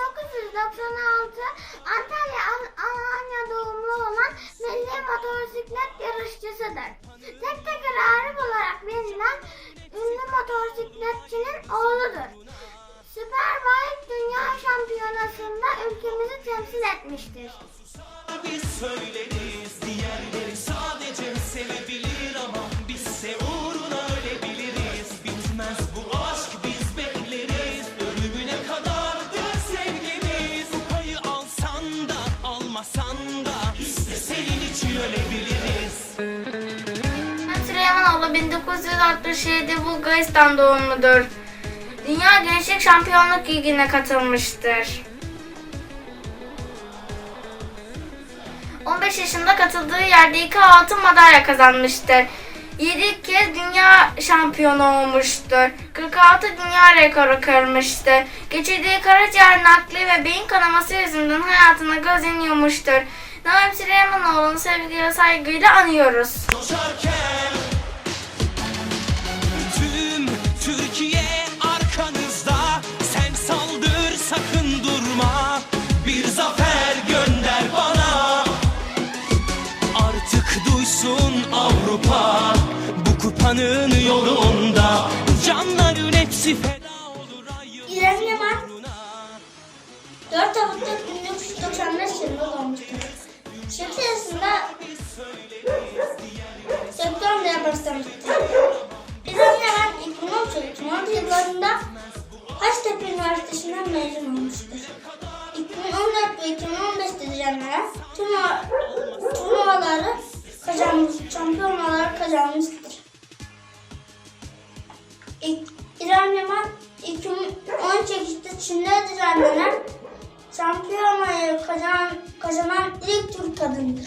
1996 Antalya Alanya doğumlu olan milli motosiklet yarışçısıdır. Tek teker ağrı olarak bilinen ünlü motosikletçinin oğludur. Superbike Dünya Şampiyonası'nda ülkemizi temsil etmiştir. 1967 Bulgaristan doğumludur. Dünya Gençlik Şampiyonluk Ligi'ne katılmıştır. 15 yaşında katıldığı yerde iki altın madalya kazanmıştır. 7 kez dünya şampiyonu olmuştur. 46 dünya rekoru kırmıştır. Geçirdiği karaciğer nakli ve beyin kanaması yüzünden hayatına gözünü yummuştur. Naim Süleymanoğlu'nu sevgiyle saygıyla anıyoruz. Coşarken Kupanın yolunda Canların hepsi feda olur İrem Yaman uğruna. 4 Ağustos 1995 yılında doğmuştur. 8 yaşında doktorluğa başlamıştır. İrem Yaman 2013-2014 yıllarında Haçtepe Üniversitesi'nden mezun olmuştur. 2014 ve 2015'te düzenlenen turnuva, turnuvaları kazanmış, şampiyonaları kazanmıştır. 2018'de Çin'de düzenlenen şampiyonayı kazan, kazanan ilk Türk kadındır.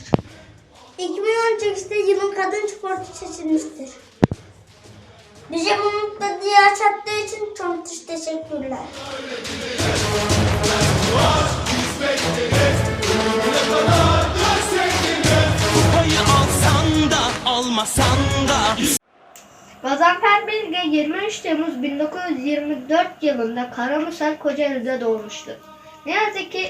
2018'de yılın kadın sporcu seçilmiştir. Bize bu mutluluğu yaşattığı için çok teşekkürler. Payı alsan da almasan da Gazanfer Bilge 23 Temmuz 1924 yılında Karamürsel Kocaeli'de doğmuştur. Ne yazık ki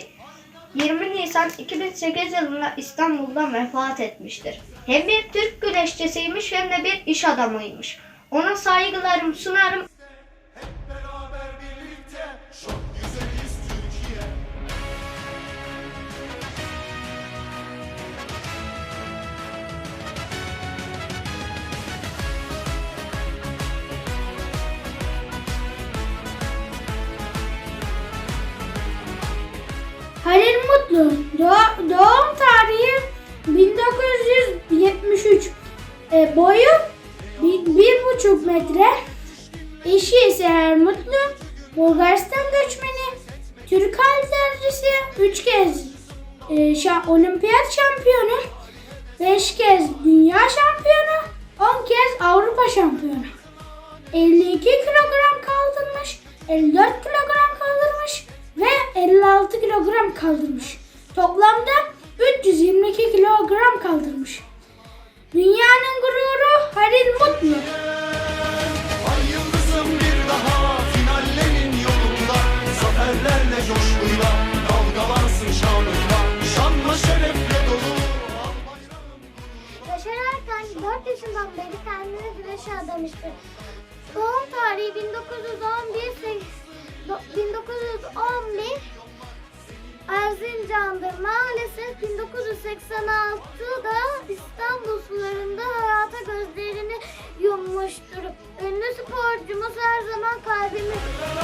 20 Nisan 2008 yılında İstanbul'da vefat etmiştir. Hem bir Türk güreşçisiymiş hem de bir iş adamıymış. Ona saygılarımı sunarım. Doğa- doğum tarihi 1973 E, boyu bir, bir buçuk metre. Eşi Seher Mutlu Bulgaristan göçmeni Türk haltercisi 3 kez e, şa- olimpiyat şampiyonu 5 kez dünya şampiyonu 10 kez Avrupa şampiyonu. 52 kilogram kaldırmış, 54 kilogram kaldırmış ve 56 kilogram kaldırmış. Toplamda 322 kilogram kaldırmış. Dünyanın gururu Halil Mutlu. Ay yıldızım bir daha finallerin yolunda Zaferlerle coşkuyla dalgalansın şanınla Şanla şerefle dolu al bayrağın Yaşar Erkan 4 yaşından beri kendini güreşe adamıştır. Doğum tarihi 1911 sek- do- 1911 Erzincan'dır. Maalesef 1986'da İstanbul sularında hayata gözlerini yummuştur. Ünlü sporcumuz her zaman kalbimiz.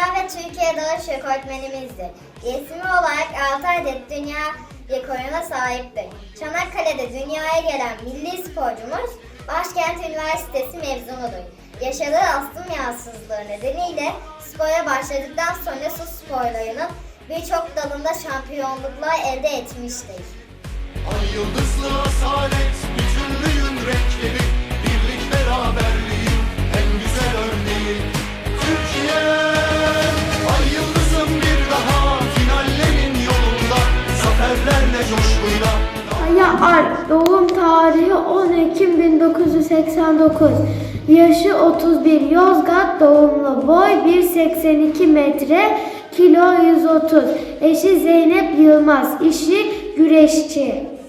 Dünya ve Türkiye dalış rekortmenimizdir. Resmi olarak 6 adet dünya rekoruna sahiptir. Çanakkale'de dünyaya gelen milli sporcumuz Başkent Üniversitesi mezunudur. Yaşadığı astım yağsızlığı nedeniyle spora başladıktan sonra su sporlarının birçok dalında şampiyonluklar elde etmiştir. Ay yıldızlı asalet bütünlüğün renkleri Alp, doğum tarihi 10 Ekim 1989. Yaşı 31, Yozgat doğumlu, boy 1.82 metre, kilo 130. Eşi Zeynep Yılmaz, işi güreşçi.